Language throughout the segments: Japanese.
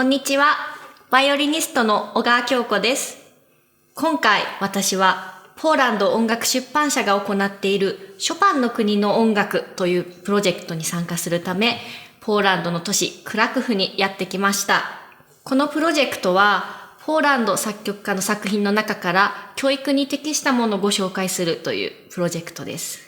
こんにちは。バイオリニストの小川京子です。今回私はポーランド音楽出版社が行っているショパンの国の音楽というプロジェクトに参加するため、ポーランドの都市クラクフにやってきました。このプロジェクトはポーランド作曲家の作品の中から教育に適したものをご紹介するというプロジェクトです。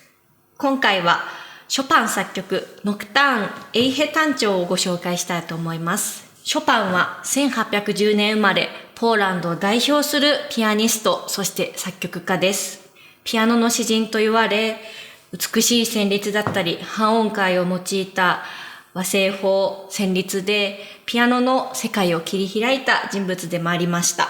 今回はショパン作曲ノクターンエイヘ単調をご紹介したいと思います。ショパンは1810年生まれ、ポーランドを代表するピアニスト、そして作曲家です。ピアノの詩人と言われ、美しい旋律だったり、半音階を用いた和製法旋律で、ピアノの世界を切り開いた人物でもありました。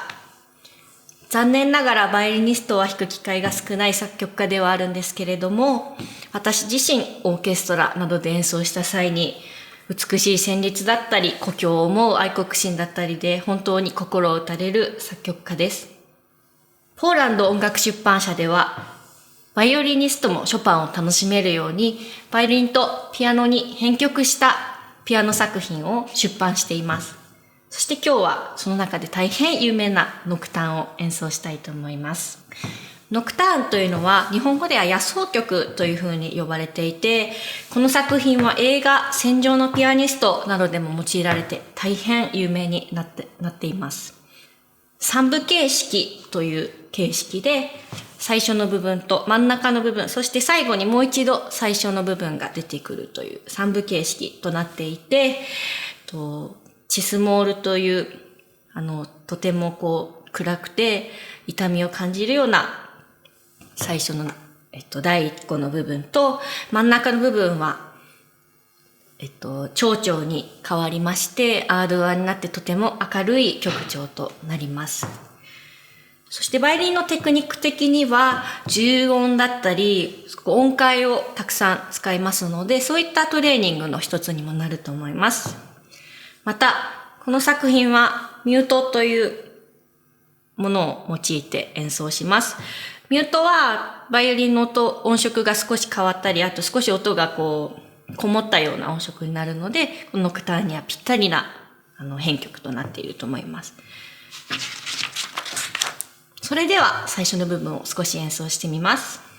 残念ながらバイオリニストは弾く機会が少ない作曲家ではあるんですけれども、私自身オーケストラなどで演奏した際に、美しい旋律だったり、故郷を思う愛国心だったりで、本当に心を打たれる作曲家です。ポーランド音楽出版社では、バイオリニストもショパンを楽しめるように、バイオリンとピアノに編曲したピアノ作品を出版しています。そして今日はその中で大変有名なノクターンを演奏したいと思います。ノクターンというのは日本語では野草曲というふうに呼ばれていて、この作品は映画戦場のピアニストなどでも用いられて大変有名になってなっています。三部形式という形式で最初の部分と真ん中の部分、そして最後にもう一度最初の部分が出てくるという三部形式となっていて、とチスモールという、あの、とてもこう暗くて痛みを感じるような最初の、えっと、第一個の部分と真ん中の部分は、えっと、蝶々に変わりまして、アードアになってとても明るい曲調となります。そしてバイオリンのテクニック的には重音だったり音階をたくさん使いますのでそういったトレーニングの一つにもなると思います。またこの作品はミュートというものを用いて演奏します。ミュートはバイオリンの音音色が少し変わったりあと少し音がこうこもったような音色になるのでこのノクターにはぴったりなあの編曲となっていると思います。それでは最初の部分を少し演奏してみます。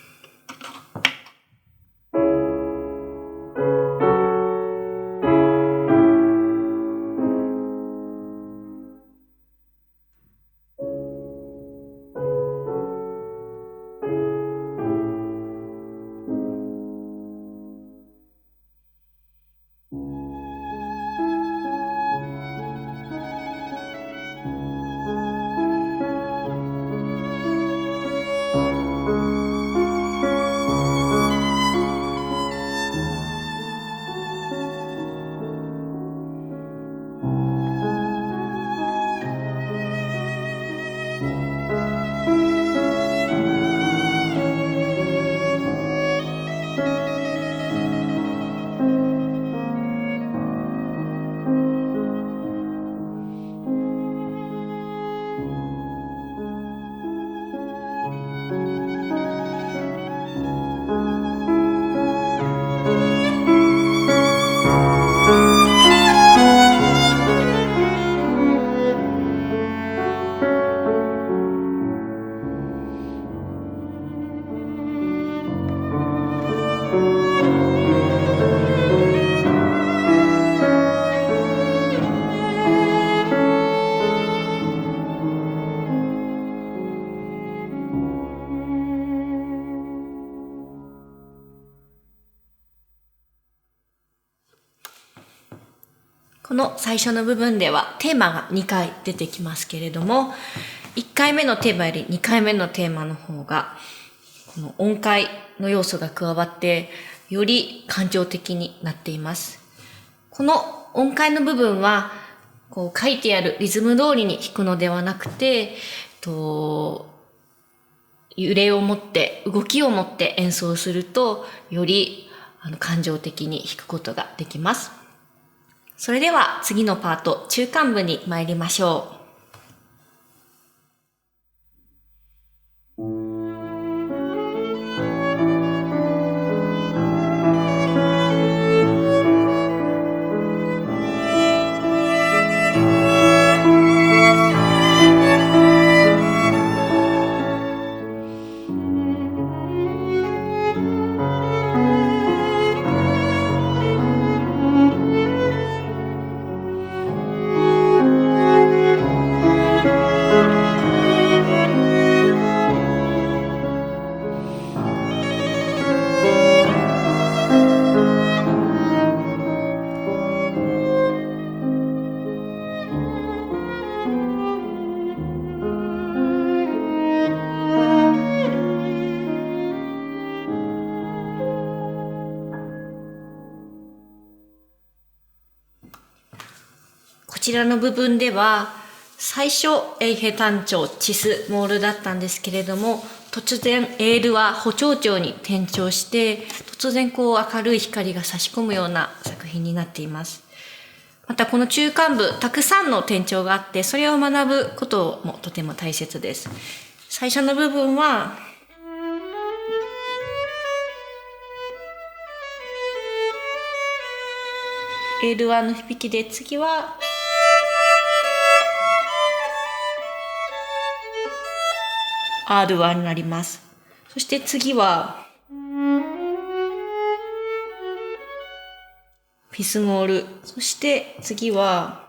この最初の部分ではテーマが2回出てきますけれども、1回目のテーマより2回目のテーマの方が、この音階の要素が加わって、より感情的になっています。この音階の部分は、こう書いてあるリズム通りに弾くのではなくて、と揺れを持って、動きを持って演奏すると、よりあの感情的に弾くことができます。それでは次のパート、中間部に参りましょう。こちらの部分では最初エイヘ単調チスモールだったんですけれども突然エールは補聴長に転調して突然こう明るい光が差し込むような作品になっています。またこの中間部たくさんの転調があってそれを学ぶこともとても大切です。最初の部分はエール1の響きで次は R1 になります。そして次は、フィスモール。そして次は、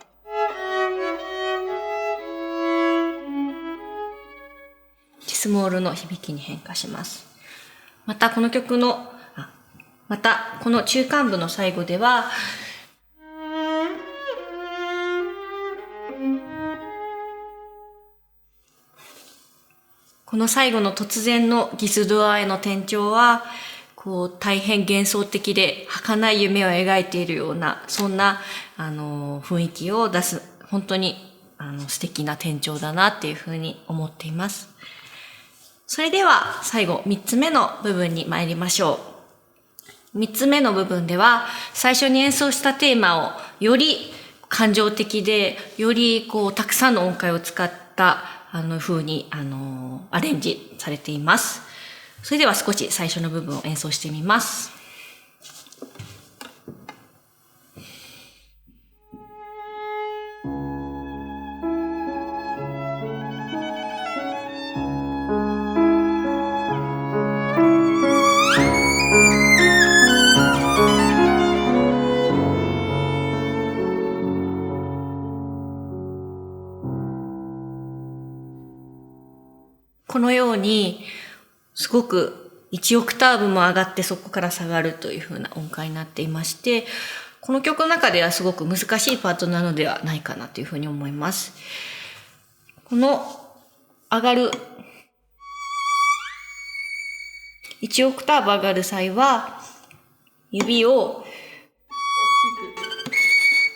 チスモールの響きに変化します。またこの曲の、またこの中間部の最後では、この最後の突然のギスドアへの転調は、こう、大変幻想的で、儚い夢を描いているような、そんな、あの、雰囲気を出す、本当に、あの、素敵な転調だなっていうふうに思っています。それでは、最後、三つ目の部分に参りましょう。三つ目の部分では、最初に演奏したテーマを、より感情的で、より、こう、たくさんの音階を使った、あの風に、あの、アレンジされています。それでは少し最初の部分を演奏してみます。このように、すごく1オクターブも上がってそこから下がるというふうな音階になっていまして、この曲の中ではすごく難しいパートなのではないかなというふうに思います。この上がる、1オクターブ上がる際は、指を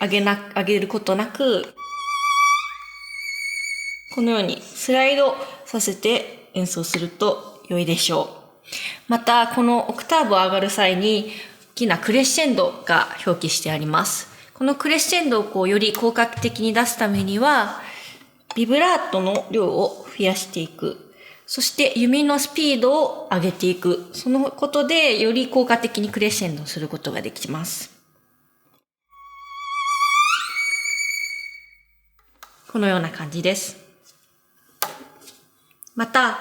上げな、上げることなく、このようにスライドさせて演奏すると良いでしょう。また、このオクターブを上がる際に、大きなクレッシェンドが表記してあります。このクレッシェンドをこうより効果的に出すためには、ビブラートの量を増やしていく。そして弓のスピードを上げていく。そのことでより効果的にクレッシェンドすることができます。このような感じです。また、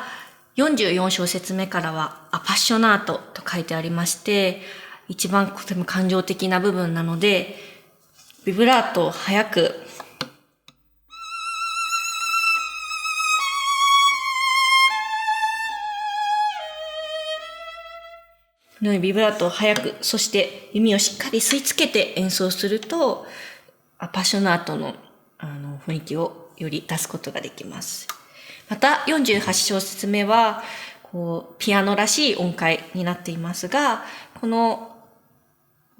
44小節目からは、アパッショナートと書いてありまして、一番とても感情的な部分なので、ビブラートを早く、のビブラートを早く、そして弓をしっかり吸い付けて演奏すると、アパッショナートのあの雰囲気をより出すことができます。また48小節目は、こう、ピアノらしい音階になっていますが、この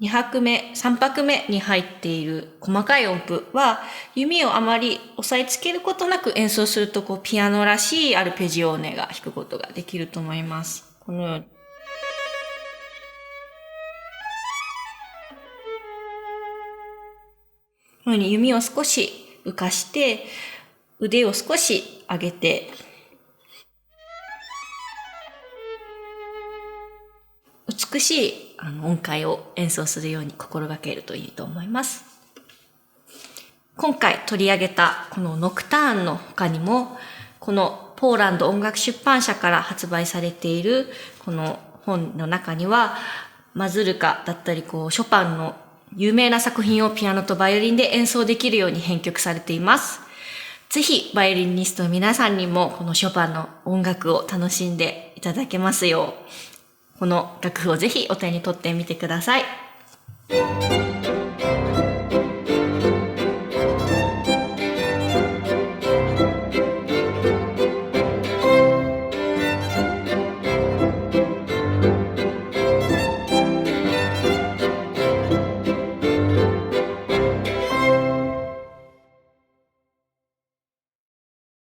2拍目、3拍目に入っている細かい音符は、弓をあまり押さえつけることなく演奏すると、こう、ピアノらしいアルペジオーネが弾くことができると思います。このように。このように弓を少し浮かして、腕を少し上げて、美しいあの音階を演奏するように心がけるといいと思います。今回取り上げたこのノクターンの他にも、このポーランド音楽出版社から発売されているこの本の中には、マズルカだったり、こう、ショパンの有名な作品をピアノとバイオリンで演奏できるように編曲されています。ぜひ、バイオリニストの皆さんにも、このショパンの音楽を楽しんでいただけますよう、この楽譜をぜひお手に取ってみてください。